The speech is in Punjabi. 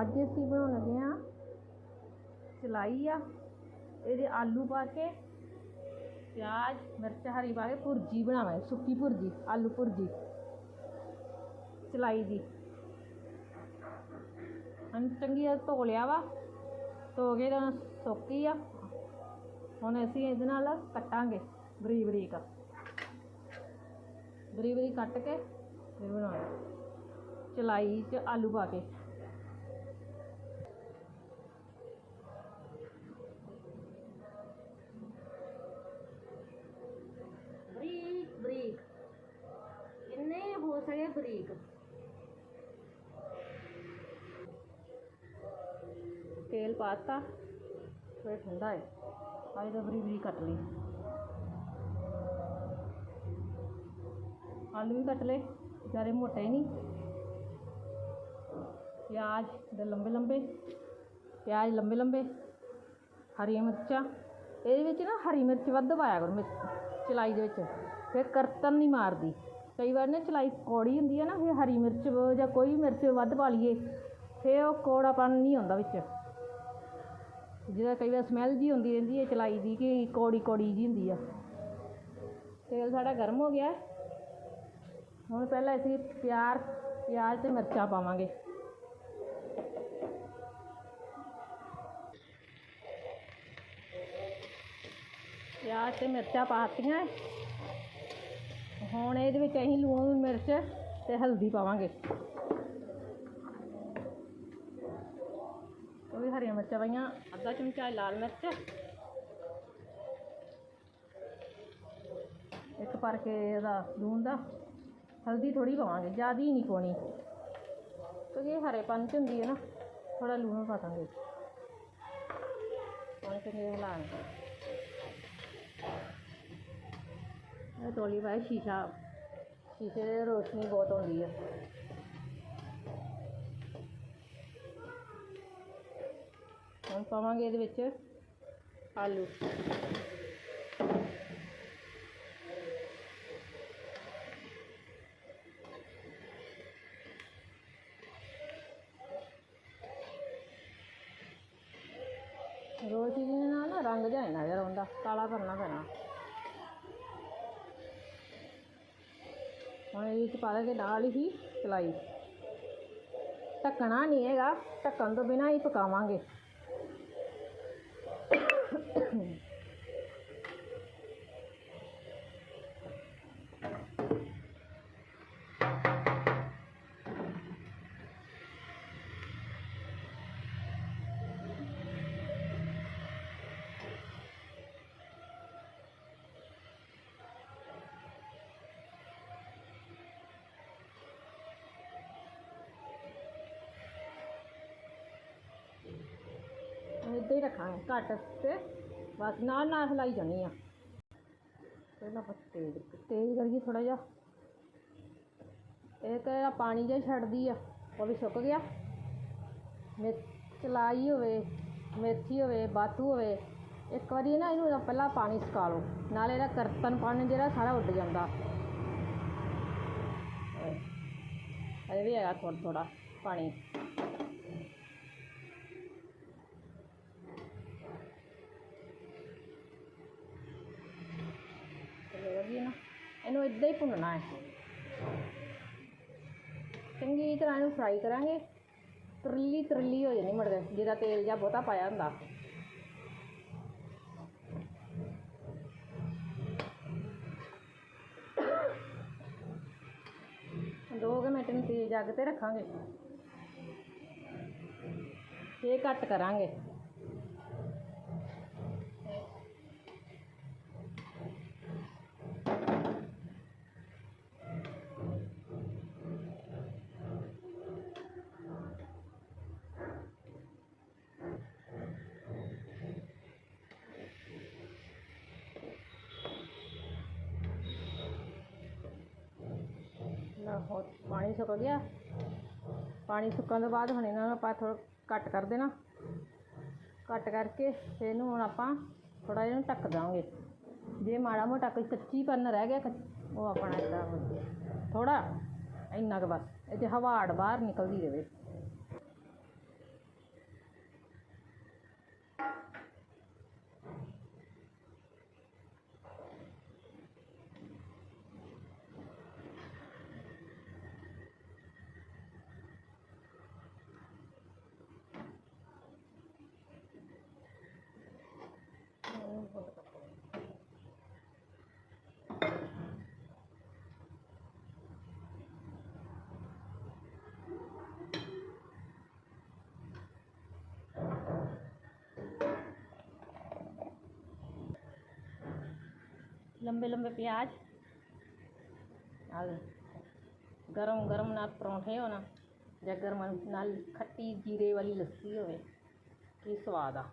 ਅੱਜ ਅਸੀਂ ਬਣਾਉਣ ਲੱਗੇ ਆ ਚਲਾਈ ਆ, ਇਹਦੇ ਆਲੂ ਪਾ ਕੇ, ਪਿਆਜ਼, ਮਿਰਚ, ਹਰੀ ਪਾ ਕੇ, ਭੁਰਜੀ ਬਣਾਵਾਂਗੇ, ਸੁੱਕੀ ਭੁਰਜੀ, ਆਲੂ ਭੁਰਜੀ, ਚਲਾਈ ਦੀ। ਹਨ ਚੰਗੀ ਤਰ੍ਹਾਂ ਧੋ ਲਿਆ ਵਾ, ਧੋ ਕੇ ਤਾਂ ਸੁੱਕੀ ਆ। ਹੁਣ ਅਸੀਂ ਇਹਦੇ ਨਾਲ ਕੱਟਾਂਗੇ ਬਰੀਕ ਬਰੀਕ। ਬਰੀਕ ਬਰੀਕ ਕੱਟ ਕੇ ਫਿਰ ਬਣਾਉਣਾ। ਚਲਾਈ 'ਚ ਆਲੂ ਪਾ ਕੇ। ਹੋ ਸਕੇ ਬਰੀਕ ਤੇਲ ਪਾਤਾ, ਫਿਰ ਠੰਡਾ ਹੈ। ਆਏ ਤਾਂ ਬਰੀਕ ਬਰੀਕ ਕੱਟ ਲਈ। ਆਲੂ ਵੀ ਕੱਟ ਲਏ ਜ਼ਿਆਦਾ ਮੋਟੇ ਨਹੀਂ। ਪਿਆਜ਼ ਦੇ ਲੰਬੇ ਲੰਬੇ, ਪਿਆਜ਼ ਲੰਬੇ ਲੰਬੇ, ਹਰੀਆਂ ਮਿਰਚਾਂ। ਇਹਦੇ ਵਿੱਚ ਨਾ ਹਰੀ ਮਿਰਚ ਵੱਧ ਪਾਇਆ ਕਰੋ ਮਿਰਚ, ਚਲਾਈ ਦੇ ਵਿੱਚ। ਫਿਰ ਕਰਤਨ ਨਹੀਂ ਮਾਰਦੀ। ਕਈ ਵਾਰ ਨਾ ਚਲਾਈ ਕੌੜੀ ਹੁੰਦੀ ਹੈ ਨਾ, ਫਿਰ ਹਰੀ ਮਿਰਚ ਜਾਂ ਕੋਈ ਮਿਰਚ ਵੱਧ ਪਾ ਲਈਏ, ਫਿਰ ਉਹ ਕੌੜਾਪਨ ਨਹੀਂ ਆਉਂਦਾ ਵਿੱਚ। ਜਿਹਦਾ ਕਈ ਵਾਰ ਸਮੈਲ ਜੀ ਹੁੰਦੀ ਰਹਿੰਦੀ ਹੈ ਚਲਾਈ ਦੀ ਕਿ ਕੌੜੀ ਕੌੜੀ ਜੀ ਹੁੰਦੀ ਆ। ਤੇਲ ਸਾਡਾ ਗਰਮ ਹੋ ਗਿਆ। ਹੁਣ ਪਹਿਲਾਂ ਅਸੀਂ ਪਿਆਰ, ਪਿਆਜ਼ ਤੇ ਮਿਰਚਾਂ ਪਾਵਾਂਗੇ। ਪਿਆਜ਼ ਤੇ ਮਿਰਚਾਂ ਪਾਤੀਆਂ ਹੁਣ ਇਹਦੇ ਵਿੱਚ ਅਸੀਂ ਲੂਣ, ਮਿਰਚ ਤੇ ਹਲਦੀ ਪਾਵਾਂਗੇ। ਉਹ ਵੀ ਹਰੀਆਂ ਮਿਰਚਾਂ ਪਾਈਆਂ, ਅੱਧਾ ਚਮਚਾ ਲਾਲ ਮਿਰਚ। ਇੱਕ ਭਰ ਕੇ ਇਹਦਾ ਲੂਣ ਦਾ। ਹਲਦੀ ਥੋੜੀ ਪਾਵਾਂਗੇ, ਜ਼ਿਆਦਾ ਹੀ ਨਹੀਂ ਪਾਉਣੀ। ਕਿਉਂਕਿ ਇਹ ਹਰੇ ਪੰਚ ਹੁੰਦੀ ਹੈ ਨਾ ਥੋੜਾ ਲੂਣ ਪਾ ਦਾਂਗੇ। ਹੁਣ ਚੰਗੇ ਹਿਲਾਉਣਾ ਇਹ ਤੋਲੀ ਭਾਈ ਸ਼ੀਸ਼ਾ। ਸ਼ੀਸ਼ੇ ਦੀ ਰੋਸ਼ਨੀ ਬਹੁਤ ਆਉਂਦੀ ਹੈ ਹੁਣ ਪਾਵਾਂਗੇ ਇਹਦੇ ਵਿੱਚ ਆਲੂ। ਰੋਟੀ ਦੇ ਨਾਲ ਨਾ ਰੰਗ ਜਾਣਾ ਨਾ ਜਰਾ ਕਾਲਾ ਕਰਨਾ ਪੈਣਾ। ਹੁਣ ਇਹ ਵਿੱਚ ਪਾ ਕੇ ਨਾਲ ਹੀ ਚਲਾਈ। ਢੱਕਣਾ ਨਹੀਂ ਹੈਗਾ ਢੱਕਣ ਤੋਂ ਬਿਨਾਂ ਹੀ ਪਕਾਵਾਂਗੇ। ਹੀ ਰੱਖਾਂਗੇ, ਘੱਟ ਤੇ ਬਸ ਨਾਲ ਨਾਲ ਹਿਲਾਈ ਜਾਣੀ ਆ। ਪਹਿਲਾਂ ਆਪਾਂ ਤੇਜ਼ ਤੇਜ਼ ਕਰੀਏ ਥੋੜਾ ਜਿਹਾ। ਇਹ ਤਾਂ ਪਾਣੀ ਜਿਹਾ ਛੱਡਦੀ ਆ, ਉਹ ਵੀ ਸੁੱਕ ਗਿਆ। ਮਿਰਚ ਚਲਾਈ ਹੋਵੇ ਮੇਥੀ ਹੋਵੇ ਬਾਤੂ ਹੋਵੇ, ਇੱਕ ਵਾਰੀ ਨਾ ਇਹਨੂੰ ਪਹਿਲਾਂ ਪਾਣੀ ਸੁਕਾ ਲਓ। ਨਾਲੇ ਇਹਦਾ ਕਰਤਨ ਪਾਣੀ ਜਿਹੜਾ ਸਾਰਾ ਉੱਡ ਜਾਂਦਾ। ਇਹ ਵੀ ਹੈਗਾ ਥੋੜਾ ਥੋੜਾ ਪਾਣੀ ਚਲੋ ਵਧੀਆ ਨਾ ਇਹਨੂੰ ਇਦਾਂ ਹੀ ਭੁੰਨਣਾ ਹੈ। ਚੰਗੀ ਤਰ੍ਹਾਂ ਇਹਨੂੰ ਫਰਾਈ ਕਰਾਂਗੇ। ਤਰਲੀ ਤਰਲੀ ਹੋ ਜਾਣੀ ਮੜ ਜਿਹਦਾ ਤੇਲ ਜਾਂ ਬਹੁਤਾ ਪਾਇਆ ਹੁੰਦਾ। ਦੋ ਕੁ ਮਿੰਟ ਨੂੰ ਤੇਜ਼ ਅੱਗ ਤੇ ਰੱਖਾਂਗੇ। ਇਹ ਘੱਟ ਕਰਾਂਗੇ ਨਾ ਹੋ ਪਾਣੀ ਸੁੱਕ ਗਿਆ। ਪਾਣੀ ਸੁੱਕਣ ਤੋਂ ਬਾਅਦ ਹੁਣ ਇਹਨਾਂ ਨੂੰ ਆਪਾਂ ਥੋੜਾ ਘੱਟ ਕਰ ਦੇਣਾ। ਘੱਟ ਕਰਕੇ ਫਿਰ ਇਹਨੂੰ ਹੁਣ ਆਪਾਂ ਥੋੜ੍ਹਾ ਜਿਹਾ ਇਹਨੂੰ ਢੱਕ ਦਾਂਗੇ ਜੇ ਮਾੜਾ ਮੋਟਾ ਕੋਈ ਕੱਚੀਪਨ ਰਹਿ ਗਿਆ, ਕੱਚ- ਉਹ ਆਪਣਾ ਇੱਦਾਂ ਥੋੜਾ ਇੰਨਾ ਕੁ ਬਸ। ਇਹ 'ਚ ਹਵਾੜ ਬਾਹਰ ਨਿਕਲਦੀ ਰਹੇ ਲੰਬੇ ਲੰਬੇ ਪਿਆਜ਼। ਨਾਲ ਗਰਮ ਗਰਮ ਨਾਲ ਪਰੌਂਠੇ ਹੋਣਾ। ਜਾਂ ਗਰਮ ਨਾਲ ਖੱਟੀ ਜੀਰੇ ਵਾਲੀ ਲੱਸੀ ਹੋਵੇ, ਕੀ ਸਵਾਦ ਆ।